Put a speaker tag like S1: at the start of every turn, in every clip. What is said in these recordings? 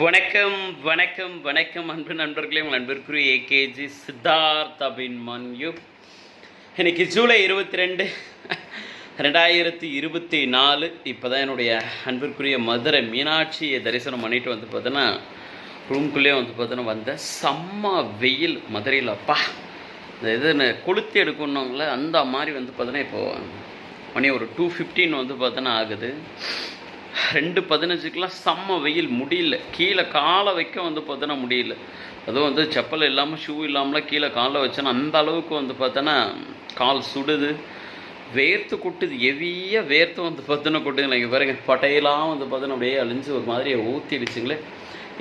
S1: வணக்கம் வணக்கம் வணக்கம் அன்பு நண்பர்களே உங்கள் அன்பிற்குரிய ஏகேஜி சித்தார்த் அபின்மன்யு இன்னைக்கு ஜூலை இருபத்தி ரெண்டு ரெண்டாயிரத்தி இருபத்தி நாலு. இப்போ தான் என்னுடைய அன்பிற்குரிய மதுரை மீனாட்சியை தரிசனம் பண்ணிட்டு வந்து பார்த்தோன்னா ரூம்குள்ளேயே வந்து பார்த்தோன்னா வந்த செம்ம வெயில் மதுரையில். அப்பா இந்த இது கொளுத்தி எடுக்கணுங்கள அந்த மாதிரி வந்து பார்த்தோன்னா இப்போது மணி ஒரு டூ ஃபிஃப்டீன் வந்து பார்த்தோன்னா ஆகுது. ரெண்டு பதினஞ்சுக்கெலாம் செம்ம வெயில் முடியல. கீழே காலை வைக்க வந்து பார்த்தோன்னா முடியல. அதுவும் வந்து செப்பல் இல்லாமல் ஷூ இல்லாமலாம் கீழே காலை வச்சோன்னா அந்த அளவுக்கு வந்து பார்த்தோன்னா கால் சுடுது. வேர்த்து கொட்டுது எவிய வேர்த்து வந்து பார்த்தோன்னா கொட்டுது இங்கே பாருங்க பட்டையெல்லாம் வந்து பார்த்தோன்னா அப்படியே அழிஞ்சு ஒரு மாதிரியை ஊற்றிடுச்சுங்களே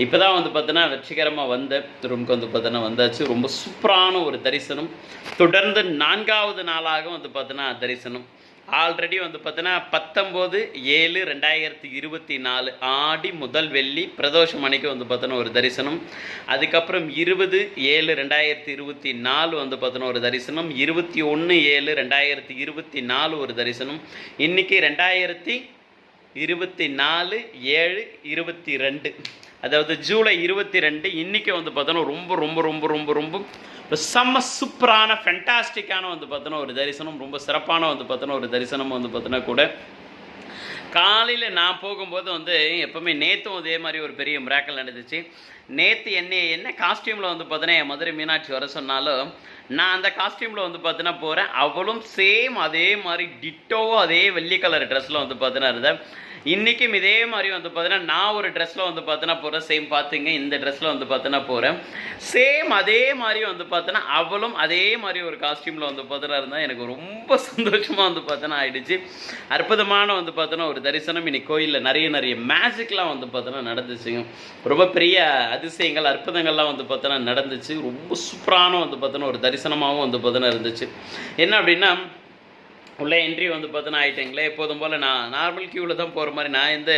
S1: இப்போ தான் வந்து பார்த்தோன்னா வெற்றிகரமாக வந்த ரூமுக்கு வந்து பார்த்தோன்னா வந்தாச்சு. ரொம்ப சூப்பரான ஒரு தரிசனம். தொடர்ந்து நான்காவது நாளாக வந்து பார்த்தோன்னா தரிசனம். ஆல்ரெடி வந்து பார்த்தோன்னா பத்தொம்போது ஏழு ரெண்டாயிரத்தி இருபத்தி நாலு ஆடி முதல் வெள்ளி பிரதோஷம் அன்னைக்கு வந்து பார்த்தோன்னா ஒரு தரிசனம். அதுக்கப்புறம் இருபது ஏழு ரெண்டாயிரத்தி இருபத்தி நாலு வந்து பார்த்தோன்னா ஒரு தரிசனம். இருபத்தி ஒன்று ஏழு ரெண்டாயிரத்தி இருபத்தி நாலு ஒரு தரிசனம். இன்னைக்கு ரெண்டாயிரத்தி இருபத்தி நாலு ஏழு இருபத்தி ரெண்டு. அதாவது ஜூலை இருபத்தி ரெண்டு இன்றைக்கி வந்து பார்த்தோன்னா ரொம்ப ரொம்ப ரொம்ப ரொம்ப ரொம்ப செம்ம சூப்பரான ஃபென்டாஸ்டிக்கான வந்து பார்த்தோன்னா ஒரு தரிசனம் ரொம்ப சிறப்பான வந்து பார்த்தோன்னா ஒரு தரிசனம் வந்து பார்த்தோன்னா கூட காலையில் நான் போகும்போது வந்து எப்போவுமே நேற்றும் அதே மாதிரி ஒரு பெரிய மிராக்கல் நடந்துச்சு. நேற்று என்ன என்ன காஸ்டியூமில் வந்து பார்த்தோன்னா என் மதுரை மீனாட்சி வர சொன்னாலும் நான் அந்த காஸ்டியூமில் வந்து பார்த்தோன்னா போகிறேன் அவளும் சேம் அதே மாதிரி டிட்டோ அதே வெள்ளி கலர் ட்ரெஸ்ஸில் வந்து பார்த்தோன்னா இருந்தேன். இன்றைக்கும் இதே மாதிரி வந்து பார்த்தீங்கன்னா நான் ஒரு ட்ரெஸ்ஸில் வந்து பார்த்தோன்னா போகிறேன் சேம் பார்த்துங்க இந்த ட்ரெஸ்ஸில் வந்து பார்த்தோன்னா போகிறேன் சேம் அதே மாதிரி வந்து பார்த்தோன்னா அவளும் அதே மாதிரி ஒரு காஸ்டியூமில் வந்து பார்த்தோன்னா இருந்தால் எனக்கு ரொம்ப சந்தோஷமாக வந்து பார்த்தோன்னா ஆயிடுச்சு. அற்புதமான வந்து பார்த்தோன்னா ஒரு தரிசனம் இன்னைக்கு கோயிலில் நிறைய நிறைய மேஜிக்லாம் வந்து பார்த்தோன்னா நடந்துச்சுங்க. ரொம்ப பெரிய அதிசயங்கள் அற்புதங்கள்லாம் வந்து பார்த்தோன்னா நடந்துச்சு. ரொம்ப சூப்பரான வந்து பார்த்தோன்னா ஒரு தரிசனமாகவும் வந்து பார்த்தோன்னா இருந்துச்சு. என்ன அப்படின்னா உள்ளே என்ட்ரி வந்து பார்த்தோன்னா ஆகிட்டேங்களே எப்போதும் போல் நான் நார்மல் க்யூவில் தான் போகிற மாதிரி நான் எந்த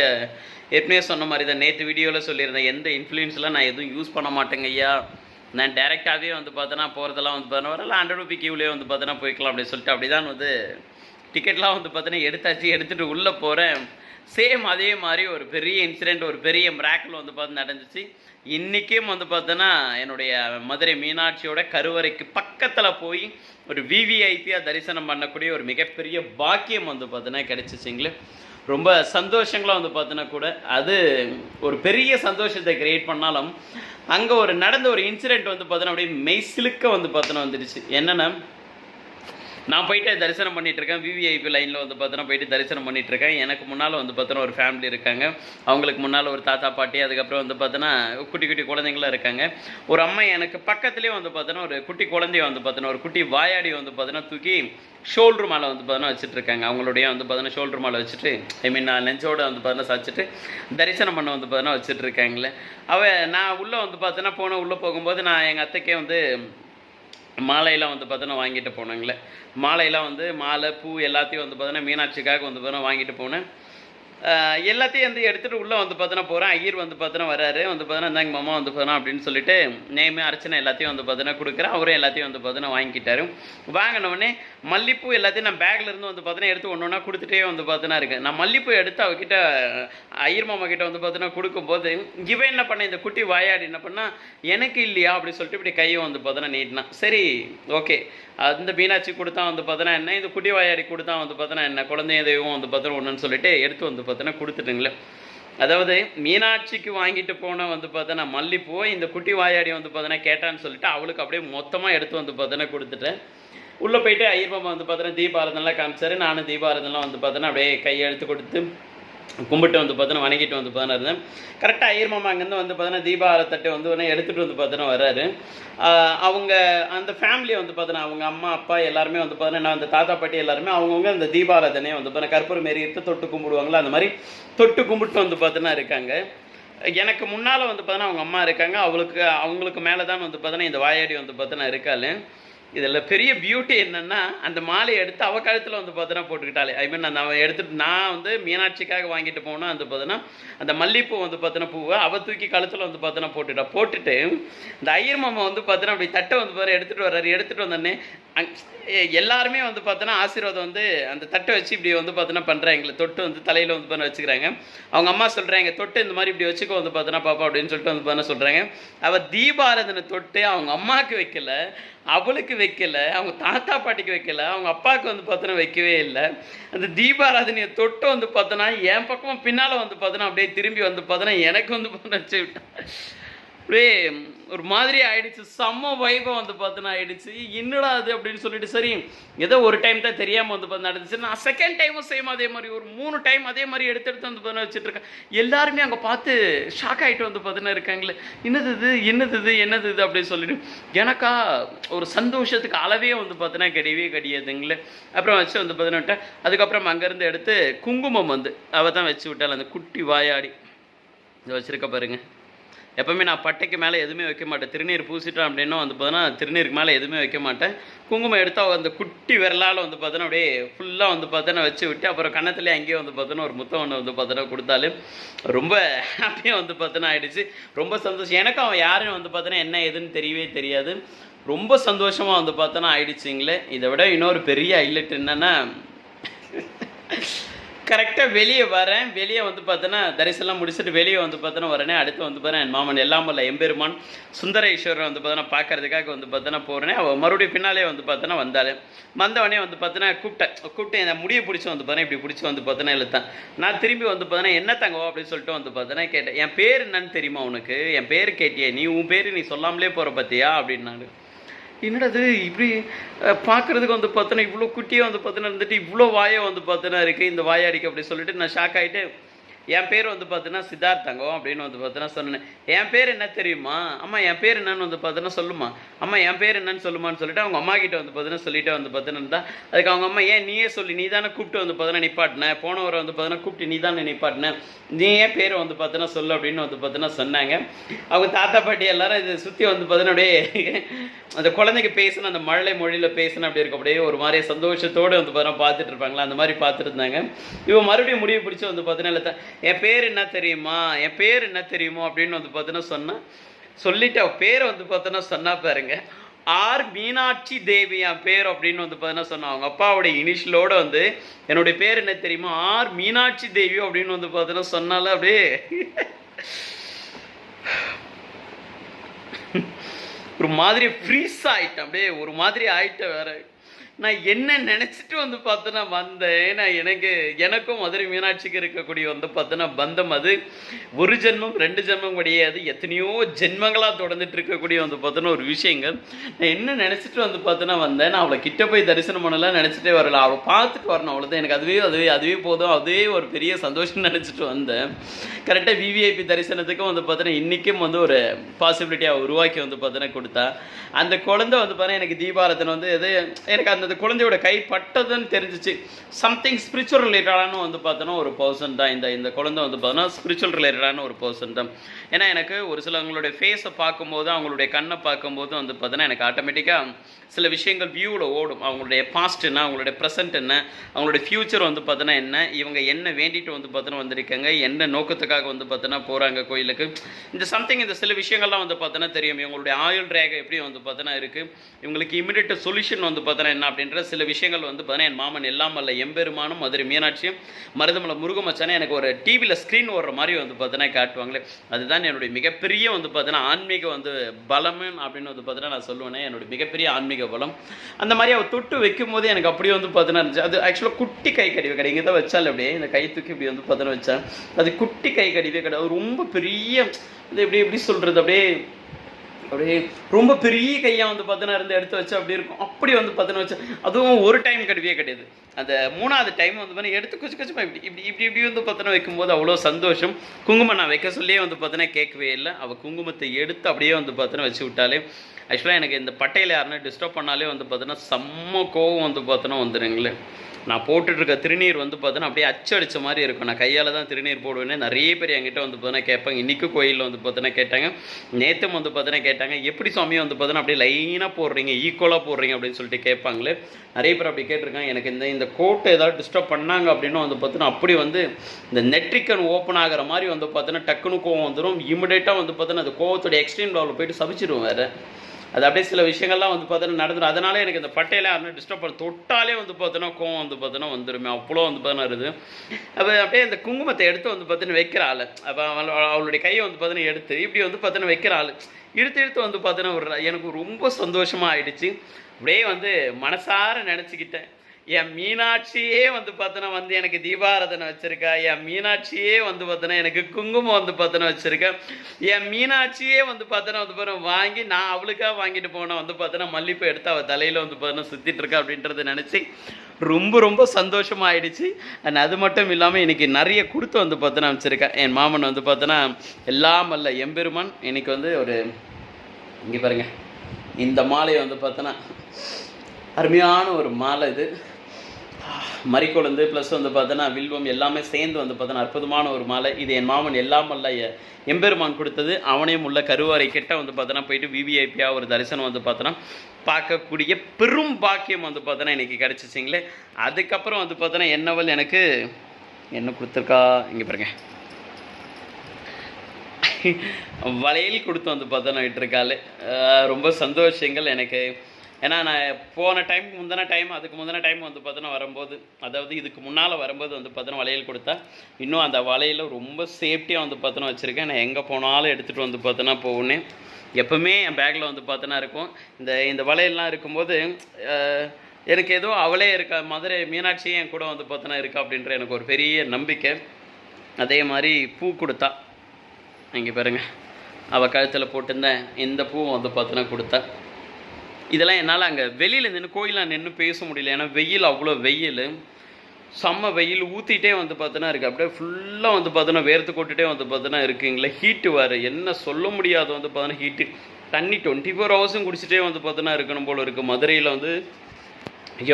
S1: ஏற்கனவே சொன்ன மாதிரி தான் நேற்று வீடியோவில் சொல்லியிருந்தேன் எந்த இன்ஃப்ளூயன்ஸ்லாம் நான் எதுவும் யூஸ் பண்ண மாட்டேங்க ஐயா. நான் டேரெக்டாகவே வந்து பார்த்தோன்னா போகிறதெல்லாம் வந்து பார்த்தோன்னா வரல ஹண்ட்ரட் ருபி க்யூவிலே வந்து பார்த்தோன்னா போய்க்கலாம் அப்படின்னு சொல்லிட்டு அப்படி தான் வந்து டிக்கெட்லாம் வந்து பார்த்தோன்னா எடுத்தாச்சு எடுத்துகிட்டு உள்ளே போகிறேன் சேம் அதே மாதிரி ஒரு பெரிய இன்சிடெண்ட் ஒரு பெரிய மிராக்கில் வந்து பார்த்து நடந்துச்சு. இன்றைக்கும் வந்து பார்த்தோன்னா என்னுடைய மதுரை மீனாட்சியோட கருவறைக்கு பக்கத்தில் போய் ஒரு விவிஐபியாக தரிசனம் பண்ணக்கூடிய ஒரு மிகப்பெரிய பாக்கியம் வந்து பார்த்தோன்னா கிடச்சிச்சிங்களே. ரொம்ப சந்தோஷங்களாக வந்து பார்த்தோன்னா கூட அது ஒரு பெரிய சந்தோஷத்தை கிரியேட் பண்ணாலும் அங்கே ஒரு நடந்த ஒரு இன்சிடெண்ட் வந்து பார்த்தோன்னா அப்படியே மெய்சிலுக்க வந்து பார்த்தோன்னா வந்துடுச்சு. என்னென்னா நான் போயிட்டு தரிசனம் பண்ணிட்டு இருக்கேன் விவிஐபி லைனில் வந்து பார்த்தோன்னா போயிட்டு தரிசனம் பண்ணிட்டு இருக்கேன் எனக்கு முன்னால் வந்து பார்த்தோன்னா ஒரு ஃபேமிலி இருக்காங்க அவங்களுக்கு முன்னால் ஒரு தாத்தா பாட்டி அதுக்கப்புறம் வந்து பார்த்தோன்னா குட்டி குட்டி குழந்தைங்களாம் இருக்காங்க ஒரு அம்மா எனக்கு பக்கத்துலேயே வந்து பார்த்தோன்னா ஒரு குட்டி குழந்தைய வந்து பார்த்தோன்னா ஒரு குட்டி வாயாடி வந்து பார்த்தோன்னா தூக்கி ஷோல்டர் மேலே வந்து பார்த்தோன்னா வச்சுட்டு இருக்காங்க அவங்களுடைய வந்து பார்த்தோன்னா ஷோல்டர் மேலே வச்சுட்டு ஐ மீன் நான் நெஞ்சோட வந்து பார்த்தோன்னா சாச்சிட்டு தரிசனம் பண்ண வந்து பார்த்தோன்னா வச்சுட்டு இருக்காங்களே நான் உள்ளே வந்து பார்த்தோன்னா போன உள்ளே போகும்போது நான் எங்கள் அத்தைக்கே வந்து மாலையெல்லாம் வந்து பார்த்தோன்னா வாங்கிட்டு போனாங்களே. மாலையெல்லாம் வந்து மாலை பூ எல்லாத்தையும் வந்து பார்த்தோன்னா மீனாட்சிக்காக வந்து பார்த்தோன்னா வாங்கிட்டு போனேன். எல்லாத்தையும் வந்து எடுத்துகிட்டு உள்ளே வந்து பார்த்தோன்னா போகிறேன் ஐயர் வந்து பார்த்தோன்னா வராரு வந்து பார்த்தோன்னா இந்தாங்க மாமா வந்து பார்த்தோன்னா அப்படின்னு சொல்லிட்டு நேமு அர்ச்சனை எல்லாத்தையும் வந்து பார்த்தோன்னா கொடுக்குறேன் அவரும் எல்லாத்தையும் வந்து பார்த்தோன்னா வாங்கிக்கிட்டாரு வாங்கினவுடனே மல்லிப்பூ எல்லாத்தையும் நான் பேக்லேருந்து வந்து பார்த்தோன்னா எடுத்து ஒன்று ஒன்றா கொடுத்துட்டே வந்து பார்த்தோன்னா இருக்கேன் நான் மல்லிப்பூ எடுத்து அவகிட்ட ஐயர் மாமா கிட்ட வந்து பார்த்தோன்னா கொடுக்கும்போது இவன் என்ன பண்ண இந்த குட்டி வாயாடி என்ன பண்ணால் எனக்கு இல்லையா அப்படின்னு சொல்லிட்டு இப்படி கையை வந்து பார்த்தோன்னா நீட்டினான் சரி ஓகே அந்த மீனாட்சி கொடுத்தா வந்து பார்த்தோன்னா என்ன? இந்த குட்டி வாயாரி கொடுத்தா வந்து பார்த்தோன்னா என்ன? குழந்தைய தெய்வம் வந்து பார்த்தோன்னா ஒன்றுன்னு சொல்லிட்டு எடுத்து வந்து பார்த்தோன்னா கொடுத்துட்டுங்களே. அதாவது மீனாட்சிக்கு வாங்கிட்டு போன வந்து பார்த்தோன்னா மல்லிப்பூ இந்த குட்டி வாயாடி வந்து பார்த்தோன்னா கேட்டான்னு சொல்லிட்டு அவளுக்கு அப்படியே மொத்தமாக எடுத்து வந்து பார்த்தோன்னா கொடுத்துட்டேன். உள்ளே போயிட்டு ஐயப்பம்மா வந்து பார்த்தோன்னா தீபாரதனெலாம் காமிச்சாரு. நானும் தீபாரதெல்லாம் வந்து பார்த்தோன்னா அப்படியே கையெழுத்து கொடுத்து கும்பிட்டு வந்து பார்த்தோன்னா வணங்கிட்டு வந்து பார்த்தோன்னா இருந்தேன். கரெக்டாக ஐயர் மாமா அங்கேருந்து வந்து பார்த்தோன்னா தீபாரத்தட்டை வந்து உடனே எடுத்துகிட்டு வந்து பார்த்தோன்னா வர்றாரு. அவங்க அந்த ஃபேமிலியை வந்து பார்த்தோன்னா அவங்க அம்மா அப்பா எல்லாருமே வந்து பார்த்தோன்னா நான் அந்த தாத்தா பாட்டி எல்லாருமே அவங்கவுங்க அந்த தீபாராதனையை வந்து பார்த்தோன்னா கற்பூரம் மாரி தொட்டு கும்பிடுவாங்களா அந்த மாதிரி தொட்டு கும்பிட்டு வந்து பார்த்தோன்னா இருக்காங்க. எனக்கு முன்னால் வந்து பார்த்தோன்னா அவங்க அம்மா இருக்காங்க. அவளுக்கு அவங்களுக்கு மேலே தான் வந்து பார்த்தோன்னா இந்த வாயாடி வந்து பார்த்தோன்னா இருக்காள். இதில் பெரிய பியூட்டி என்னென்னா அந்த மாலையை எடுத்து அவ கழுத்தில் வந்து பார்த்தோன்னா போட்டுக்கிட்டாலே. ஐ மீன் அந்த அவன் எடுத்துட்டு நான் வந்து மீனாட்சிக்காக வாங்கிட்டு போனோம் வந்து பார்த்தோன்னா அந்த மல்லிகைப்பூ வந்து பார்த்தோன்னா பூவை அவ தூக்கி கழுத்தில் வந்து பார்த்தோன்னா போட்டுட்டா. போட்டுட்டு இந்த ஐயர் மாமா வந்து பார்த்தோன்னா அப்படி தட்டை வந்து பாரு எடுத்துகிட்டு வர்றாரு. எடுத்துகிட்டு வந்தோடனே அங் எல்லாருமே வந்து பார்த்தோன்னா ஆசீர்வாதம் வந்து அந்த தட்டை வச்சு இப்படி வந்து பார்த்தோன்னா பண்ணுறாங்க தொட்டு வந்து தலையில் வந்து பண்ண வச்சுக்கிறாங்க. அவங்க அம்மா சொல்கிறாங்க தொட்டு இந்த மாதிரி இப்படி வச்சுக்கோ வந்து பார்த்தோன்னா பாப்பா அப்படின்னு சொல்லிட்டு வந்து பண்ண சொல்கிறாங்க அவள் தீபாராதனை தொட்டு அவங்க அம்மாவுக்கு வைக்கல. அவளுக்கு வைக்கல அவங்க தாத்தா பாட்டிக்கு வைக்கல அவங்க அப்பாவுக்கு வந்து பார்த்தோன்னா வைக்கவே இல்லை. அந்த தீபாராதனையை தொட்டு வந்து பார்த்தோன்னா என் பக்கமாக பின்னால் வந்து பார்த்தோன்னா அப்படியே திரும்பி வந்து பார்த்தோன்னா எனக்கு வந்து பார்த்தோன்னா வச்சு விட்டேன். அப்படியே ஒரு மாதிரி ஆயிடுச்சு. செம்ம வைபம் வந்து பார்த்தோன்னா ஆயிடுச்சு. என்னடா அது அப்படின்னு சொல்லிட்டு சரி ஏதோ ஒரு டைம் தான் தெரியாமல் வந்து பார்த்து நடந்துச்சு. நான் செகண்ட் டைமும் சேம் அதே மாதிரி ஒரு மூணு டைம் அதே மாதிரி எடுத்து எடுத்து வந்து பார்த்து வச்சுட்ருக்கேன் எல்லாருமே அங்கே பார்த்து ஷாக் ஆகிட்டு வந்து பார்த்தீங்கன்னா இருக்காங்களே. என்னது இது? என்னது இது? என்னது இது? அப்படின்னு சொல்லிட்டு. எனக்கா ஒரு சந்தோஷத்துக்கு அளவே வந்து பார்த்தினா கிடையவே கிடையாதுங்களே. அப்புறம் வச்சு வந்து பார்த்தீங்கன்னா அதுக்கப்புறம் அங்கேருந்து எடுத்து குங்குமம் வந்து அவள் தான் வச்சு விட்டாள் அந்த குட்டி வாயாடி. இதை வச்சிருக்க பாருங்கள் எப்பவுமே நான் பட்டைக்கு மேலே எதுவுமே வைக்க மாட்டேன். திருநீர் பூசிட்டேன் அப்படின்னா வந்து பார்த்தீங்கன்னா திருநீருக்கு மேலே எதுவுமே வைக்க மாட்டேன். குங்குமம் எடுத்தால் அந்த குட்டி விரலால் வந்து பார்த்தோன்னா அப்படியே ஃபுல்லாக வந்து பார்த்தோன்னா வச்சு விட்டு அப்புறம் கன்னத்துலேயே அங்கேயே வந்து பார்த்தோன்னா ஒரு முத்தம் ஒன்று வந்து பார்த்தோன்னா கொடுத்தாலும் ரொம்ப ஹாப்பியாக வந்து பார்த்தோன்னா ஆகிடுச்சு ரொம்ப சந்தோஷம். எனக்கும் அவன் யாருன்னு வந்து பார்த்தோன்னா என்ன ஏதுன்னு தெரியவே தெரியாது. ரொம்ப சந்தோஷமாக வந்து பார்த்தோன்னா ஆயிடுச்சுங்களே. இதை விட இன்னொரு பெரிய ஹைலைட் என்னென்னா கரெக்டாக வெளியே வரேன். வெளியே வந்து பார்த்தோன்னா தரிசனம் முடிச்சுட்டு வெளியே வந்து பார்த்தோன்னா வரேனே. அடுத்து வந்து பார்த்தா என் மாமன் எல்லாம் இல்லை எம்பெருமான் சுந்தர ஈஸ்வரன் வந்து பார்த்தோன்னா பார்க்கறதுக்காக வந்து பார்த்தோன்னா போகிறேன் அவள் மறுபடியும் பின்னாலே வந்து பார்த்தோன்னா வந்தாள். வந்தவொடனே வந்து பார்த்தோன்னா கூப்பிட்டேன். கூப்பிட்டு என் முடியை பிடிச்சி வந்து பார்த்தேன் இப்படி பிடிச்சி வந்து பார்த்தோன்னா இழுத்தேன். நான் திரும்பி வந்து பார்த்தோன்னா என்ன தங்கவா அப்படின்னு சொல்லிட்டு வந்து பார்த்தோன்னா கேட்டேன். என் பேர் என்னன்னு தெரியுமா உனக்கு? என் பேர் கேட்டியே. நீ உன் பேர் நீ சொல்லாமலே போகிற பார்த்தியா அப்படின்னாரு. என்னடது இப்படி பார்க்குறதுக்கு வந்து பார்த்தோன்னா இவ்வளோ குட்டியாக வந்து பார்த்தோன்னா இருந்துட்டு இவ்வளோ வாயை வந்து பார்த்தோன்னா இருக்குது இந்த வாயாடிக்கு அப்படி சொல்லிட்டு நான் ஷாக் ஆகிட்டு என் பேர் வந்து பார்த்தோன்னா சித்தார்த்தங்கம் அப்படின்னு வந்து பார்த்தீங்கன்னா சொன்னேன் என் பேர் என்ன தெரியுமா அம்மா என் பேர் என்னன்னு வந்து பார்த்தீங்கன்னா சொல்லுமா அம்மா என் பேர் என்னன்னு சொல்லுமான்னு சொல்லிட்டு அவங்க அம்மா கிட்ட வந்து பார்த்தீங்கன்னா சொல்லிட்டு வந்து பார்த்தீங்கன்னா அதுக்கு அவங்க அம்மா ஏன் நீயே சொல்லி நீ தானே கூப்பிட்டு வந்து பார்த்தோன்னா நிப்பாட்டின போனவரை வந்து பார்த்தோன்னா கூப்பிட்டு நீ தானே நிப்பாட்டின நீ ஏன் பேரை வந்து பார்த்தீங்கன்னா சொல்லு அப்படின்னு வந்து பார்த்தோன்னா சொன்னாங்க அவங்க தாத்தா பாட்டி எல்லாரும் இதை சுற்றி வந்து பார்த்தீங்கன்னா அப்படியே அந்த குழந்தைக்கு பேசின அந்த மழை மொழியில் பேசின அப்படி இருக்க அப்படியே ஒரு மாதிரி சந்தோஷத்தோடு வந்து பார்த்தீங்கன்னா பார்த்துட்டு இருப்பாங்களா அந்த மாதிரி பார்த்துட்டு இருந்தாங்க இவன் மறுபடியும் முடிவு பிடிச்சி வந்து பார்த்தீங்கன்னா என் பேர் என்ன தெரியுமா? என் பேர் என்ன தெரியுமோ அப்படின்னு வந்து பார்த்தோன்னா சொன்னால் சொல்லிட்டு அவள் பேரை வந்து பார்த்தோன்னா சொன்னா பாருங்க. ஆர் மீனாட்சி தேவி என் பேர் அப்படின்னு வந்து பார்த்தீங்கன்னா சொன்னா அவங்க அப்பாவுடைய இனிஷியலோட வந்து என்னுடைய பேர் என்ன தெரியுமா? ஆர் மீனாட்சி தேவி அப்படின்னு வந்து பார்த்தீங்கன்னா சொன்னால அப்படியே ஒரு மாதிரி ஃப்ரீஸ் ஆயிட்டேன். அப்படியே ஒரு மாதிரி ஆயிட்டேன் வேற. நான் என்ன நினச்சிட்டு வந்து பார்த்தோன்னா வந்தேன். நான் எனக்கு எனக்கும் மதுரை மீனாட்சிக்கு இருக்கக்கூடிய வந்து பார்த்தோன்னா பந்தம் அது. ஒரு ஜென்மம் ரெண்டு ஜென்மம் கிடையாது. எத்தனையோ ஜென்மங்களாக தொடர்ந்துட்டு இருக்கக்கூடிய வந்து பார்த்தோன்னா ஒரு விஷயங்கள் நான் என்ன நினச்சிட்டு வந்து பார்த்தோன்னா வந்தேன்? நான் அவளை கிட்ட போய் தரிசனம் பண்ணலாம் நினச்சிட்டே வரல. அவளை பார்த்துட்டு வரணும் அவ்வளோதான் எனக்கு அதுவே அதுவே அதுவே போதும். அதுவே ஒரு பெரிய சந்தோஷம் நினச்சிட்டு வந்தேன். கரெக்டாக விவிஐபி தரிசனத்துக்கும் வந்து பார்த்தோன்னா இன்றைக்கும் வந்து ஒரு பாசிபிலிட்டியாக உருவாக்கி வந்து பார்த்தோன்னா கொடுத்தா அந்த குழந்தை வந்து பார்த்தா எனக்கு தீபாரத்தன் வந்து எது எனக்கு அந்த அந்த குழந்தையோட கை பட்டதுன்னு தெரிஞ்சிச்சு. சம்திங் ஸ்பிரிச்சுவல் ரிலேட்டடான வந்து பார்த்தோன்னா ஒரு பர்சன் தான். இந்த இந்த குழந்தை வந்து பார்த்தோன்னா ஸ்பிரிச்சுவல் ரிலேட்டடான ஒரு பர்சன் தான். ஏன்னா எனக்கு ஒரு சிலவங்களுடைய ஃபேஸை பார்க்கும்போது அவங்களுடைய கண்ணை பார்க்கும்போது வந்து பார்த்தோன்னா எனக்கு ஆட்டோமேட்டிக்காக சில விஷயங்கள் வியூவில் ஓடும் அவங்களுடைய பாஸ்ட் என்ன அவங்களுடைய ப்ரெசென்ட் என்ன அவங்களுடைய ஃப்யூச்சர் வந்து பார்த்தோன்னா என்ன இவங்க என்ன வேண்டிட்டு வந்து பார்த்தோன்னா வந்திருக்காங்க என்ன நோக்கத்துக்காக வந்து பார்த்தோன்னா போகிறாங்க கோயிலுக்கு இந்த சம்திங் இந்த சில விஷயங்கள்லாம் வந்து பார்த்தோன்னா தெரியும் இவங்களுடைய ஆயுள் ரேகை எப்படி வந்து பார்த்தோன்னா இருக்குது இவங்களுக்கு இமிடியட் சொல்யூஷன் வந்து பார்த்தோன்னா என்ன அப்படின்ற சில விஷயங்கள் வந்து பார்த்தோன்னா என் மாமன் எல்லாம் அல்ல எம்பெருமானும் மதுரை மீனாட்சியும் மருதமலை முருகமச்சானே எனக்கு ஒரு டிவியில் ஸ்க்ரீன் ஓடுற மாதிரி வந்து பார்த்தோன்னா காட்டுவாங்களே அதுதான் என்னுடைய மிகப்பெரிய வந்து பார்த்தோன்னா ஆன்மீக வந்து பலம் அப்படின்னு வந்து பார்த்தோன்னா நான் சொல்லுவேன் என்னுடைய மிகப்பெரிய ஆன்மீக பலம் அந்த மாதிரி அவள் தொட்டு வைக்கும் போது எனக்கு அப்படியே வந்து பார்த்தோன்னா இருந்துச்சு. அது ஆக்சுவலாக குட்டி கை கடிவே கடை இங்கே தான் வச்சால் அப்படியே இந்த கை தூக்கி இப்படி வந்து பார்த்தோன்னா வச்சேன். அது குட்டி கை கடிவே கடை ரொம்ப பெரிய இது எப்படி எப்படி சொல்கிறது அப்படியே அப்படியே ரொம்ப பெரிய கையாக வந்து பார்த்தோன்னா இருந்து எடுத்து வச்சு அப்படி இருக்கும். அப்படி வந்து பார்த்தோன்னா வச்சு அதுவும் ஒரு டைம் கடுவே கிடையாது. அந்த மூணாவது டைம் வந்து பார்த்தீங்கன்னா எடுத்து கொஞ்சம் கொஞ்சமாக இப்படி இப்படி இப்படி இப்படி வந்து பார்த்தோன்னா வைக்கும்போது அவ்வளோ சந்தோஷம். குங்குமம் நான் வைக்க சொல்லியே வந்து பார்த்தோன்னா கேட்கவே இல்லை. அவள் குங்குமத்தை எடுத்து அப்படியே வந்து பார்த்தோன்னா வச்சு விட்டாலே ஆக்சுவலாக எனக்கு இந்த பட்டையில் யாருன்னா டிஸ்டர்ப் பண்ணாலே வந்து பார்த்தோன்னா செம்ம கோவம் வந்து பார்த்தோன்னா வந்துடுங்களேன் நான் போட்டுட்ருக்க திருநீர் வந்து பார்த்தோன்னா அப்படியே அச்சடித்த மாதிரி இருக்கும். நான் கையால் தான் திருநீர் போடுவேன்னு நிறைய பேர் என்கிட்ட வந்து பார்த்தோன்னா கேட்பாங்க. இன்றைக்கும் கோயிலில் வந்து பார்த்தோன்னா கேட்டாங்க. நேற்றும் வந்து பார்த்தோன்னா கேட்டாங்க. எப்படி சுவாமி வந்து பார்த்தோன்னா அப்படியே லைனாக போடுறீங்க ஈக்குவலாக போடுறீங்க அப்படின்னு சொல்லிட்டு கேட்பாங்களே. நிறைய பேர் அப்படி கேட்டிருக்காங்க. எனக்கு இந்த இந்த கோட்டை ஏதாவது டிஸ்டர்ப் பண்ணாங்க அப்படின்னா வந்து பார்த்தோன்னா அப்படி வந்து இந்த நெட்ரிக்கன் ஓப்பன் ஆகிற மாதிரி வந்து பார்த்தோன்னா டக்குனு கோவம் வந்துடும் இமிடியேட்டாக வந்து பார்த்தோன்னா அந்த கோவத்தோட எக்ஸ்ட்ரீம் லெவலில் போயிட்டு சபிச்சிடுவோம் வேறு. அது அப்படியே சில விஷயங்கள்லாம் வந்து பார்த்தோன்னா நடந்துடும் அதனால எனக்கு இந்த பட்டையில யாரும் டிஸ்டர்ப் பண்ண தொட்டாலே வந்து பார்த்தோன்னா கோவம் வந்து பார்த்தோன்னா வந்துருமே. அவ்வளோ வந்து பார்த்தோன்னா இருக்குது. அப்போ அப்படியே அந்த குங்குமத்தை எடுத்து வந்து பார்த்தோன்னா வைக்கிற ஆள். அப்போ அவளுடைய கையை வந்து பார்த்தோன்னா எடுத்து இப்படி வந்து பார்த்தோன்னா வைக்கிற ஆள். இழுத்து இழுத்து வந்து பார்த்தோன்னா ஒரு எனக்கு ரொம்ப சந்தோஷமாக ஆயிடுச்சு. அப்படியே வந்து மனசார நினச்சிக்கிட்டேன். என் மீனாட்சியே வந்து பார்த்தோன்னா வந்து எனக்கு தீபாராதனை வச்சிருக்கா. என் மீனாட்சியே வந்து பார்த்தோன்னா எனக்கு குங்குமம் வந்து பார்த்தோன்னா வச்சுருக்கேன் என் மீனாட்சியே வந்து பார்த்தோன்னா வந்து பார்த்தோன்னா வாங்கி நான் அவளுக்காக வாங்கிட்டு போனேன் வந்து பார்த்தோன்னா மல்லிப்பை எடுத்து அவள் தலையில் வந்து பார்த்தோன்னா சுற்றிட்டுருக்கா அப்படின்றத நினச்சி ரொம்ப ரொம்ப சந்தோஷமாக ஆயிடுச்சு. அண்ட் அது மட்டும் இல்லாமல் இன்றைக்கி நிறைய கொடுத்து வந்து பார்த்தோன்னா வச்சுருக்கேன் என் மாமன் வந்து பார்த்தோன்னா எல்லாம் அல்ல எம்பெருமான். இன்னைக்கு வந்து ஒரு இங்கே பாருங்கள் இந்த மாலையை வந்து பார்த்தோன்னா அருமையான ஒரு மாலை இது. மறிக்கொழுந்து ப்ளஸ் வந்து பார்த்தோன்னா வில்வம் எல்லாமே சேர்ந்து வந்து பார்த்தோன்னா அற்புதமான ஒரு மாலை. இது என் மாமன் எல்லாம் அல்ல எம்பெருமான் கொடுத்தது. அவனையும் உள்ள கருவாரை கிட்ட வந்து பார்த்தோன்னா போயிட்டு விவிஐபியாக ஒரு தரிசனம் வந்து பார்த்தோன்னா பார்க்கக்கூடிய பெரும் பாக்கியம் வந்து பார்த்தோன்னா இன்றைக்கி கிடச்சிச்சிங்களே. அதுக்கப்புறம் வந்து பார்த்தோன்னா என்னவள் எனக்கு என்ன கொடுத்துருக்கா? இங்கே பாருங்க. வளையல் கொடுத்து வந்து பார்த்தோன்னா விட்டுருக்காள். ரொம்ப சந்தோஷங்கள் எனக்கு. ஏன்னா நான் போன டைம் முந்தின டைம் அதுக்கு முந்தின டைம் வந்து பார்த்தோன்னா வரும்போது அதாவது இதுக்கு முன்னால் வரும்போது வந்து பார்த்தோன்னா வளையல் கொடுத்தா இன்னும் அந்த வளையல ரொம்ப சேஃப்டியாக வந்து பார்த்தோன்னா வச்சுருக்கேன். நான் எங்கே போனாலும் எடுத்துகிட்டு வந்து பார்த்தோன்னா போகணும் எப்போவுமே என் பேக்கில் வந்து பார்த்தோன்னா இருக்கும். இந்த இந்த வளையல்லாம் இருக்கும்போது எனக்கு ஏதோ அவளே இருக்கா மதுரை மீனாட்சி என் கூட வந்து பார்த்தோன்னா இருக்கா அப்படின்ற எனக்கு ஒரு பெரிய நம்பிக்கை. அதே மாதிரி பூ கொடுத்தா இங்கே பாருங்க. அவள் கழுத்தில் போட்டிருந்தேன் இந்த பூவும் வந்து பார்த்தோன்னா கொடுத்தா. இதெல்லாம் என்னால் அங்கே வெளியில் நின்று கோயிலில் நின்று பேச முடியல. ஏன்னா வெயில் அவ்வளோ வெயில். செம்ம வெயில். ஊற்றிட்டே வந்து பார்த்தோன்னா இருக்குது அப்படியே ஃபுல்லாக வந்து பார்த்தோன்னா வேர்த்து கொட்டுட்டே வந்து பார்த்தோன்னா இருக்குங்களே ஹீட்டு வேறு. என்ன சொல்ல முடியாது வந்து பார்த்தோன்னா ஹீட்டு தண்ணி டுவெண்ட்டி ஃபோர் ஹவர்ஸும் குடிச்சிட்டே வந்து பார்த்தோன்னா இருக்கணும் போல் இருக்குது மதுரையில் வந்து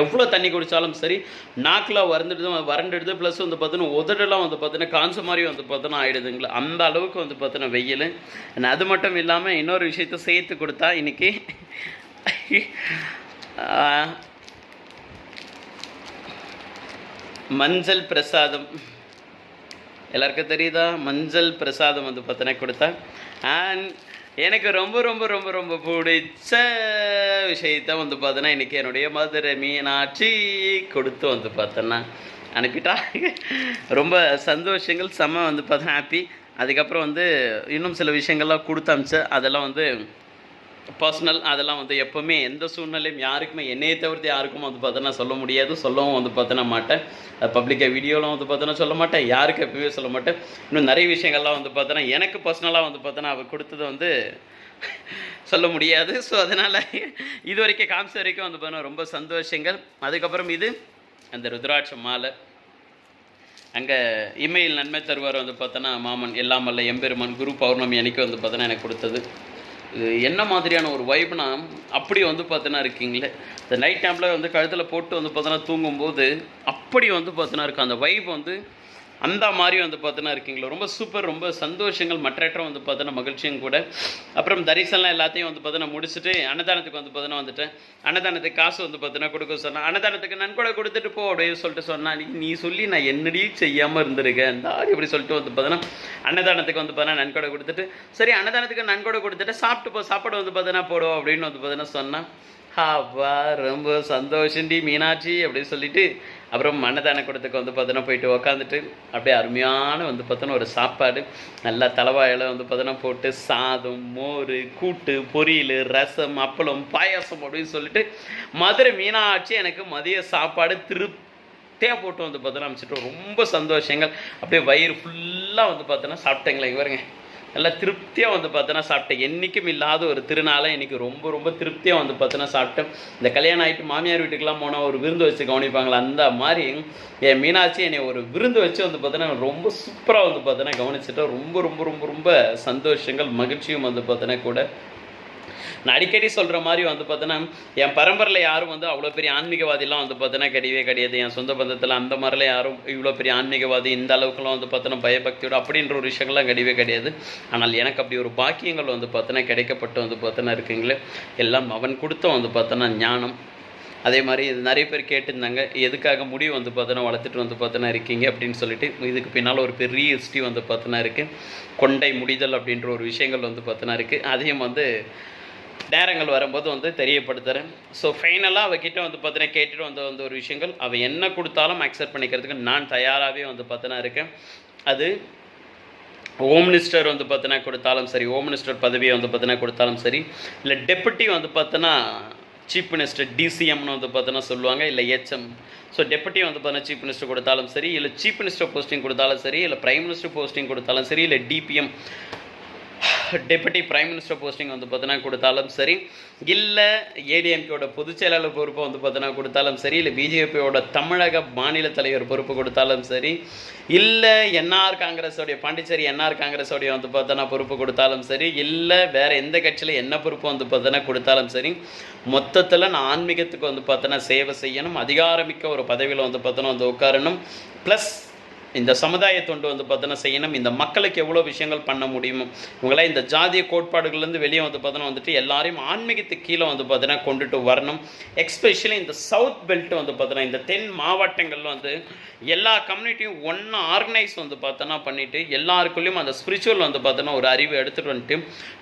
S1: எவ்வளோ தண்ணி குடித்தாலும் சரி நாக்கில் வறந்துடுது வறண்டுடுது. ப்ளஸ் வந்து பார்த்தோன்னா உதடெல்லாம் வந்து பார்த்தோன்னா காஞ்ச மாதிரி வந்து பார்த்தோன்னா ஆயிடுதுங்களா அந்த அளவுக்கு வந்து பார்த்தோன்னா வெயில். அது மட்டும் இல்லாமல் இன்னொரு விஷயத்த சேர்த்து கொடுத்தா இன்றைக்கி மஞ்சள் பிரசாதம். எல்லாருக்கும் தெரியுதா? மஞ்சள் பிரசாதம் வந்து பார்த்தோன்னா கொடுத்தா. அண்ட் எனக்கு ரொம்ப ரொம்ப ரொம்ப ரொம்ப பிடிச்ச விஷயத்த வந்து பார்த்தோன்னா இன்றைக்கி என்னுடைய மதுரை மீனாட்சி கொடுத்து வந்து பார்த்தோன்னா அனுப்பிட்டா. ரொம்ப சந்தோஷங்கள் செம்ம வந்து பார்த்தா ஹாப்பி அதுக்கப்புறம் வந்து இன்னும் சில விஷயங்கள்லாம் கொடுத்து அதெல்லாம் வந்து பர்சனல் அதெல்லாம் வந்து எப்போவுமே எந்த சூழ்நிலையும் யாருக்குமே என்னையை தவிர்த்து யாருக்கும் வந்து பார்த்தோன்னா சொல்ல முடியாது. சொல்லவும் வந்து பார்த்தோன்னா மாட்டேன். பப்ளிக்காக வீடியோலாம் வந்து பார்த்தோன்னா சொல்ல மாட்டேன். யாருக்கு எப்பவுமே சொல்ல மாட்டேன். இன்னும் நிறைய விஷயங்கள்லாம் வந்து பார்த்தோன்னா எனக்கு பர்சனலாக வந்து பார்த்தோன்னா அவள் கொடுத்தது வந்து சொல்ல முடியாது. ஸோ அதனால் இது வரைக்கும் காமிச்ச வரைக்கும் வந்து பார்த்தோன்னா ரொம்ப சந்தோஷங்கள். அதுக்கப்புறம் இது அந்த ருத்ராட்ச மாலை. அங்கே இமெயில் நன்மை தருவார் வந்து பார்த்தோன்னா மாமன் எல்லாம் எம்பெருமான் குரு பௌர்ணமி அன்னைக்கு வந்து பார்த்தோன்னா எனக்கு கொடுத்தது. என்ன மாதிரியான ஒரு வைப்னா அப்படி வந்து பார்த்தோன்னா இருக்கீங்களே. இந்த நைட் டைமில் வந்து கழுத்தில் போட்டு வந்து பார்த்தோன்னா தூங்கும்போது அப்படி வந்து பார்த்தோன்னா இருக்கும் அந்த வைப் வந்து அந்த மாதிரி வந்து பார்த்தோன்னா இருக்கீங்களா. ரொம்ப சூப்பர் ரொம்ப சந்தோஷங்கள் மற்றற்ற வந்து பார்த்தோன்னா மகிழ்ச்சியும் கூட. அப்புறம் தரிசனம் எல்லாத்தையும் வந்து பார்த்தோன்னா முடிச்சுட்டு அன்னதானத்துக்கு வந்து பார்த்தோன்னா வந்துட்டேன். அன்னதானத்துக்கு காசு வந்து பார்த்தோன்னா கொடுக்க சொன்னேன் அன்னதானத்துக்கு நன்கொடை கொடுத்துட்டு போ அப்படின்னு சொல்லிட்டு சொன்னால் நீ நீ சொல்லி நான் என்னடி செய்யாமல் இருந்திருக்கேன் இந்த ஆடி இப்படி சொல்லிட்டு வந்து பார்த்தோன்னா அன்னதானத்துக்கு வந்து பார்த்தோன்னா நன்கொடை கொடுத்துட்டு சரி அன்னதானத்துக்கு நன்கொடை கொடுத்துட்டு சாப்பிட்டு போ சாப்பாடு வந்து பார்த்தோன்னா போடுவோம் அப்படின்னு வந்து பார்த்தோன்னா சொன்னான் அப்பா ரொம்ப சந்தோஷண்டி மீனாட்சி அப்படின்னு சொல்லிட்டு அப்புறம் மன்னதான கூடத்துக்கு வந்து பார்த்தோன்னா போயிட்டு உக்காந்துட்டு அப்படியே அருமையான வந்து பார்த்தோன்னா ஒரு சாப்பாடு. நல்லா தலைவாயில் வந்து பார்த்தோன்னா போட்டு சாதம் மோர் கூட்டு பொரியல் ரசம் அப்பளம் பாயாசம் அப்படின்னு சொல்லிட்டு மதுரை மீனாட்சி எனக்கு மதிய சாப்பாடு திருப்தியாக போட்டு வந்து பார்த்தோன்னா அமைச்சிட்டு ரொம்ப சந்தோஷங்கள். அப்படியே வயிறு ஃபுல்லாக வந்து பார்த்தோன்னா சாப்பிட்டேங்களே இவருங்க. நல்லா திருப்தியாக வந்து பார்த்தோன்னா சாப்பிட்டேன். என்றைக்கும் இல்லாத ஒரு திருநாளை இன்னைக்கு ரொம்ப ரொம்ப திருப்தியாக வந்து பார்த்தோன்னா சாப்பிட்டேன். இந்த கல்யாணம் ஆகிட்டு மாமியார் வீட்டுக்கெல்லாம் போனால் ஒரு விருந்து வச்சு கவனிப்பாங்களா? அந்த மாதிரி என் மீனாட்சி என்னை ஒரு விருந்து வச்சு வந்து பார்த்தோன்னா ரொம்ப சூப்பராக வந்து பார்த்தோன்னா கவனிச்சுட்டு. ரொம்ப ரொம்ப ரொம்ப ரொம்ப சந்தோஷங்கள் மகிழ்ச்சியும் வந்து பார்த்தோன்னா கூட நான் அடிக்கடி சொல்கிற மாதிரி வந்து பார்த்தோன்னா என் பரம்பரையில் யாரும் வந்து அவ்வளோ பெரிய ஆன்மீகவாதிலாம் வந்து பார்த்தோன்னா கிடையவே கிடையாது. என் சொந்த பந்தத்தில் அந்த மாதிரிலாம் யாரும் இவ்வளோ பெரிய ஆன்மீகவாதி இந்த அளவுக்குலாம் வந்து பார்த்தோன்னா பயபக்தியோட அப்படின்ற ஒரு விஷயங்கள்லாம் கிடையவே கிடையாது. ஆனால் எனக்கு அப்படி ஒரு பாக்கியங்கள் வந்து பார்த்தோன்னா கிடைக்கப்பட்டு வந்து பார்த்தோன்னா இருக்குங்களே. எல்லாம் அவன் கொடுத்த வந்து பார்த்தோன்னா ஞானம். அதே மாதிரி இது நிறைய பேர் கேட்டிருந்தாங்க எதுக்காக முடிவு வந்து பார்த்தோன்னா வளர்த்துட்டு வந்து பார்த்தோன்னா இருக்கீங்க? அப்படின்னு சொல்லிட்டு இதுக்கு பின்னால் ஒரு பெரிய ஹிஸ்ட்ரி வந்து பார்த்தோன்னா இருக்குது கொண்டை முடிதல் அப்படின்ற ஒரு விஷயங்கள் வந்து பார்த்தோன்னா இருக்குது அதையும் வந்து நேரங்கள் வரும்போது வந்து தெரியப்படுத்துகிறேன் ஸோ ஃபைனலாக அவகிட்ட வந்து பார்த்தீங்கன்னா கேட்டுட்டு வந்த வந்து ஒரு விஷயங்கள் அவள் என்ன கொடுத்தாலும் அக்செப்ட் பண்ணிக்கிறதுக்கு நான் தயாராகவே வந்து பார்த்தோன்னா இருக்கேன். அது ஹோம் மினிஸ்டர் வந்து பார்த்தினா கொடுத்தாலும் சரி ஹோம் மினிஸ்டர் பதவியை வந்து பார்த்தினா கொடுத்தாலும் சரி இல்லை டெப்புட்டி வந்து பார்த்தோன்னா சீஃப் மினிஸ்டர் டிசிஎம்னு வந்து பார்த்தோன்னா சொல்லுவாங்க இல்லை ஹெச்எம் ஸோ டெப்புட்டி வந்து பார்த்தீங்கன்னா சீஃப் மினிஸ்டர் கொடுத்தாலும் சரி இல்லை சீஃப் மினிஸ்டர் போஸ்டிங் கொடுத்தாலும் சரி இல்லை பிரைம் மினிஸ்டர் போஸ்டிங் கொடுத்தாலும் சரி இல்லை DPM deputy prime minister posting வந்து பார்த்தீங்கன்னா கொடுத்தாலும் சரி. இல்லை ஏடிஎம்கேயோட பொதுச் செயலாளர் பொறுப்பை வந்து பார்த்தீங்கன்னா கொடுத்தாலும் சரி. இல்லை பிஜேபியோட தமிழக மாநில தலைவர் பொறுப்பு கொடுத்தாலும் சரி. இல்லை என்ஆர் காங்கிரஸோடைய பாண்டிச்சேரி என்ஆர் காங்கிரஸோடைய வந்து பார்த்தோன்னா பொறுப்பு கொடுத்தாலும் சரி. இல்லை வேறு எந்த கட்சியில் என்ன பொறுப்பு வந்து பார்த்தோன்னா கொடுத்தாலும் சரி. மொத்தத்தில் நான் ஆன்மீகத்துக்கு வந்து பார்த்தோன்னா சேவை செய்யணும். அதிகாரமிக்க ஒரு பதவியில் வந்து பார்த்தோன்னா வந்து உட்காரணும். ப்ளஸ் இந்த சமுதாய தொண்டு வந்து பார்த்தோன்னா செய்யணும். இந்த மக்களுக்கு எவ்வளோ விஷயங்கள் பண்ண முடியுமோ இவங்களாம் இந்த ஜாதிய கோட்பாடுகள்லேருந்து வெளியே வந்து பார்த்தோன்னா வந்துட்டு எல்லாரையும் ஆன்மீகத்துக்கு கீழே வந்து பார்த்தோன்னா கொண்டுட்டு வரணும். எக்ஸ்பெஷலி இந்த சவுத் பெல்ட் வந்து பார்த்தோன்னா இந்த தென் மாவட்டங்களில் வந்து எல்லா கம்யூனிட்டியும் ஒன்றா ஆர்கனைஸ் வந்து பார்த்தோன்னா பண்ணிவிட்டு எல்லாருக்குள்ளேயும் அந்த ஸ்பிரிச்சுவல் வந்து பார்த்தோன்னா ஒரு அறிவு எடுத்துகிட்டு வந்துட்டு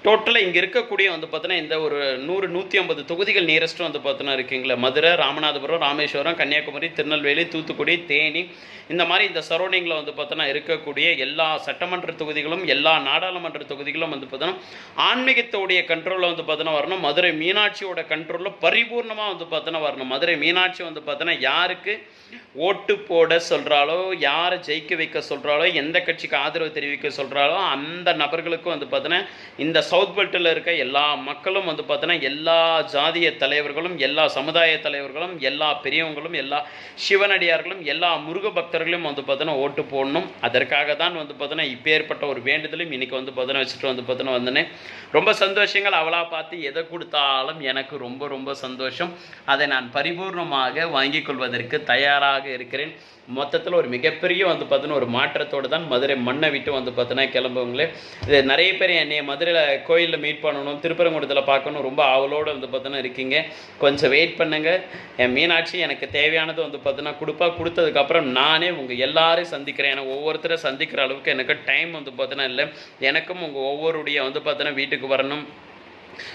S1: டோட்டலாக இங்கே இருக்கக்கூடிய வந்து பார்த்தோன்னா இந்த ஒரு நூறு நூற்றி ஐம்பது தொகுதிகள் நியரஸ்ட்டு வந்து பார்த்தோன்னா இருக்கீங்களா. மதுரை ராமநாதபுரம் ராமேஸ்வரம் கன்னியாகுமரி திருநெல்வேலி தூத்துக்குடி தேனி இந்த மாதிரி இந்த சரௌண்டிங் சரௌண்டிங்கில் வந்து பார்த்தோன்னா இருக்கக்கூடிய எல்லா சட்டமன்ற தொகுதிகளும் எல்லா நாடாளுமன்ற தொகுதிகளும் வந்து பார்த்தோன்னா ஆன்மீகத்தோடைய கண்ட்ரோலில் வந்து பார்த்தோன்னா வரணும். மதுரை மீனாட்சியோட கண்ட்ரோலில் பரிபூர்ணமாக வந்து பார்த்தோன்னா வரணும். மதுரை மீனாட்சி வந்து பார்த்தோன்னா யாருக்கு ஓட்டு போட சொல்கிறாலோ யாரை ஜெயிக்க வைக்க சொல்கிறாலோ எந்த கட்சிக்கு ஆதரவு தெரிவிக்க சொல்கிறாலோ அந்த நபர்களுக்கும் வந்து பார்த்தோன்னா இந்த சவுத் பெல்ட்டில் இருக்க எல்லா மக்களும் வந்து பார்த்தோன்னா எல்லா ஜாதிய தலைவர்களும் எல்லா சமுதாய தலைவர்களும் எல்லா பெரியவங்களும் எல்லா சிவனடியார்களும் எல்லா முருக பக்தர்களும் வந்து பார்த்தோன்னா ஓட்டு போடணும். அதற்காக தான் வந்து பார்த்தோன்னா இப்பேற்பட்ட ஒரு வேண்டுதலும் இன்னைக்கு வந்து பார்த்தோன்னா வச்சுட்டு வந்து பார்த்தோன்னா வந்தேனே. ரொம்ப சந்தோஷங்கள் அவளா பார்த்து எதை கொடுத்தாலும் எனக்கு ரொம்ப ரொம்ப சந்தோஷம். அதை நான் பரிபூர்ணமாக வாங்கிக் கொள்வதற்கு தயாராக இருக்கிறேன். மொத்தத்தில் ஒரு மிகப்பெரிய வந்து பார்த்தோன்னா ஒரு மாற்றத்தோடு தான் மதுரை மண்ணை விட்டு வந்து பார்த்தோன்னா கிளம்புவங்களே இது நிறைய பேர் என்னைய மதுரையில் கோயிலில் மீட் பண்ணணும் திருப்பரங்குடத்தில் பார்க்கணும் ரொம்ப ஆவலோடு வந்து பார்த்தோன்னா இருக்கீங்க. கொஞ்சம் வெயிட் பண்ணுங்கள் என் மீனாட்சி எனக்கு தேவையானது வந்து பார்த்தோன்னா கொடுப்பா கொடுத்ததுக்கப்புறம் நானே உங்கள் எல்லாரையும் சந்திக்கிறேன். ஏன்னா ஒவ்வொருத்தரை சந்திக்கிற அளவுக்கு எனக்கு டைம் வந்து பார்த்தோன்னா இல்லை. எனக்கும் உங்கள் ஒவ்வொருடைய வந்து பார்த்தோன்னா வீட்டுக்கு வரணும்.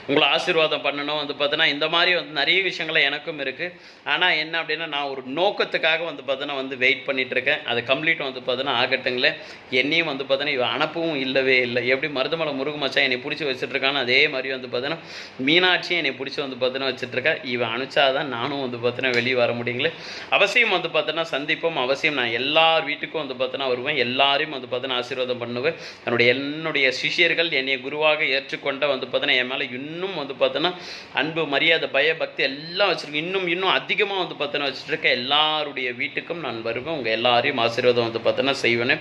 S1: உங்களை ஆசீர்வாதம் பண்ணணும் வந்து பார்த்தீங்கன்னா இந்த மாதிரி வந்து நிறைய விஷயங்கள் எனக்கும் இருக்குது ஆனால் என்ன அப்படின்னா நான் ஒரு நோக்கத்துக்காக வந்து பார்த்தீங்கன்னா வந்து வெயிட் பண்ணிட்டு இருக்கேன் அது கம்ப்ளீட் வந்து பார்த்தீங்கன்னா ஆகட்டுங்களே. என்னையும் வந்து பார்த்தீங்கன்னா இவன் அனுப்பவும் இல்லவே இல்லை. எப்படி மருதமலை முருகமச்சா என்னை பிடிச்சி வச்சுட்ருக்கான்னு அதே மாதிரி வந்து பார்த்தோன்னா மீனாட்சியும் என்னை பிடிச்சி வந்து பார்த்தோன்னா வச்சுட்ருக்கா இவன் அனுப்பிச்சாதான் நானும் வந்து பார்த்தோன்னா வெளியே வர முடியுங்களே. அவசியம் வந்து பார்த்தோன்னா சந்திப்போம். அவசியம் நான் எல்லார் வீட்டுக்கும் வந்து பார்த்தோன்னா வருவேன். எல்லாரையும் வந்து பார்த்தீங்கன்னா ஆசீர்வாதம் பண்ணுவேன். என்னுடைய என்னுடைய சிஷ்யர்கள் என்னை குருவாக ஏற்றுக்கொண்ட வந்து பார்த்தீங்கன்னா என் மேலே இன்னும் வந்து பார்த்தோன்னா அன்பு மரியாதை பய பக்தி எல்லாம் வச்சுருக்கேன். இன்னும் இன்னும் அதிகமாக வந்து பார்த்தோன்னா வச்சுருக்க எல்லாருடைய வீட்டுக்கும் நான் வருவேன். உங்கள் எல்லாரையும் ஆசீர்வாதம் வந்து பார்த்தோன்னா செய்வேன்.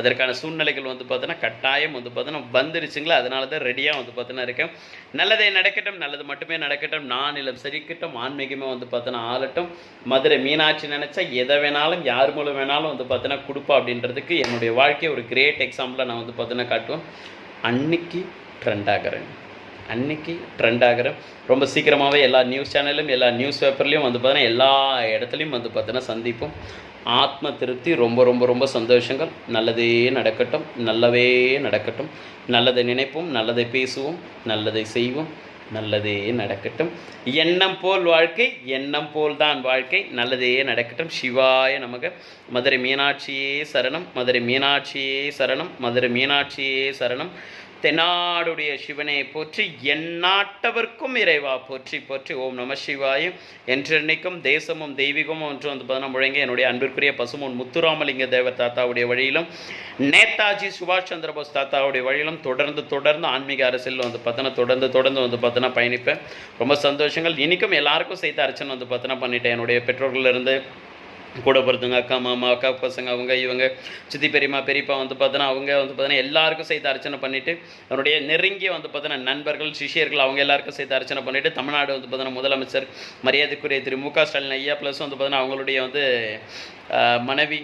S1: அதற்கான சூழ்நிலைகள் வந்து பார்த்தோன்னா கட்டாயம் வந்து பார்த்தோன்னா வந்துருச்சுங்களா? அதனால தான் ரெடியாக வந்து பார்த்தோன்னா இருக்கேன். நல்லதே நடக்கட்டும் நல்லது மட்டுமே நடக்கட்டும். நான் இல்லம் சரிக்கட்டும் ஆன்மீகமே வந்து பார்த்தோன்னா ஆளட்டும். மதுரை மீனாட்சி நினச்சா எதை வேணாலும் யார் மூலம் வேணாலும் வந்து பார்த்தோன்னா கொடுப்பா அப்படின்றதுக்கு என்னுடைய வாழ்க்கையை ஒரு கிரேட் எக்ஸாம்பிளாக நான் வந்து பார்த்தோன்னா காட்டுவேன். அன்னைக்கு ட்ரெண்ட் ஆகிறேன். அன்னைக்கு ட்ரெண்ட் ஆகிற. ரொம்ப சீக்கிரமாகவே எல்லா நியூஸ் சேனலும் எல்லா நியூஸ் பேப்பர்லேயும் வந்து பார்த்தீங்கன்னா எல்லா இடத்துலையும் வந்து பார்த்தீங்கன்னா சந்திப்போம் ஆத்ம திருப்தி ரொம்ப ரொம்ப ரொம்ப சந்தோஷங்கள். நல்லதே நடக்கட்டும் நல்லவே நடக்கட்டும். நல்லதை நினைப்போம் நல்லதை பேசுவோம் நல்லதை செய்வோம் நல்லதே நடக்கட்டும். எண்ணம் போல் வாழ்க்கை எண்ணம் போல் தான் வாழ்க்கை. நல்லதே நடக்கட்டும். சிவாய நமக. மதுரை மீனாட்சியே சரணம். மதுரை மீனாட்சியே சரணம். மதுரை மீனாட்சியே சரணம். தென்னாடுடைய சிவனை போற்றி எந்நாட்டவர்க்கும் இறைவா போற்றி போற்றி. ஓம் நம சிவாயும் என்றென்னைக்கும் தேசமும் தெய்வீகமும் ஒன்று வந்து பதினம் முழங்க என்னுடைய அன்பிற்குரிய பசுமோன் முத்துராமலிங்க தேவர் தாத்தாவுடைய வழியிலும் நேதாஜி சுபாஷ் சந்திர போஸ் தாத்தாவுடைய வழியிலும் தொடர்ந்து தொடர்ந்து ஆன்மீக அரசியல் வந்து பார்த்தோன்னா தொடர்ந்து தொடர்ந்து வந்து பார்த்தோன்னா பயணிப்பேன். ரொம்ப சந்தோஷங்கள். இன்றைக்கும் எல்லாருக்கும் செய்த அர்ச்சனை வந்து பார்த்தோன்னா பண்ணிட்டேன். என்னுடைய பெற்றோர்களிருந்து கூட பிறந்தவங்க அக்கா மாமா அக்கா பசங்க அவங்க இவங்க சித்தி பெரியம்மா பெரியப்பா வந்து பார்த்தோன்னா அவங்க வந்து பார்த்தோன்னா எல்லாருக்கும் சேர்த்து அர்ச்சனை பண்ணிவிட்டு அவருடைய நெருங்கிய வந்து பார்த்தோன்னா நண்பர்கள் சிஷியர்கள் அவங்க எல்லாருக்கும் சேர்த்து அர்ச்சனை பண்ணிவிட்டு தமிழ்நாடு வந்து பார்த்தோன்னா முதலமைச்சர் மரியாதைக்குரிய திரு மு க ஸ்டாலின் ஐயா ப்ளஸ் வந்து பார்த்தோன்னா அவங்களுடைய வந்து மனைவி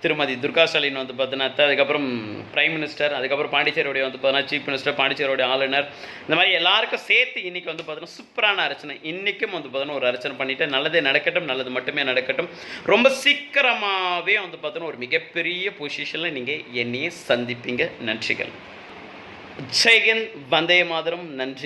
S1: திருமதி துர்கா ஸ்டாலின் வந்து பார்த்தீங்கன்னா அதுக்கப்புறம் பிரைம் மினிஸ்டர் அதுக்கப்புறம் பாண்டிச்சேரியோடைய வந்து பார்த்தீங்கன்னா சீஃப் மினிஸ்டர் பாண்டிச்சேரியோடைய ஆளுநர். இந்த மாதிரி எல்லாருக்கும் சேர்த்து இன்னைக்கு வந்து பார்த்தீங்கன்னா சூப்பரான அர்ச்சனை. இன்றைக்கும் வந்து பார்த்தீங்கன்னா ஒரு அர்ச்சனை பண்ணிட்டு நல்லதே நடக்கட்டும் நல்லது மட்டுமே நடக்கட்டும். ரொம்ப சீக்கிரமாகவே வந்து பார்த்தீங்கன்னா ஒரு மிகப்பெரிய பொசிஷனில் நீங்கள் என்னையே சந்திப்பீங்க. நன்றிகள். ஜெயகன் வந்தே மாதரம். நன்றி.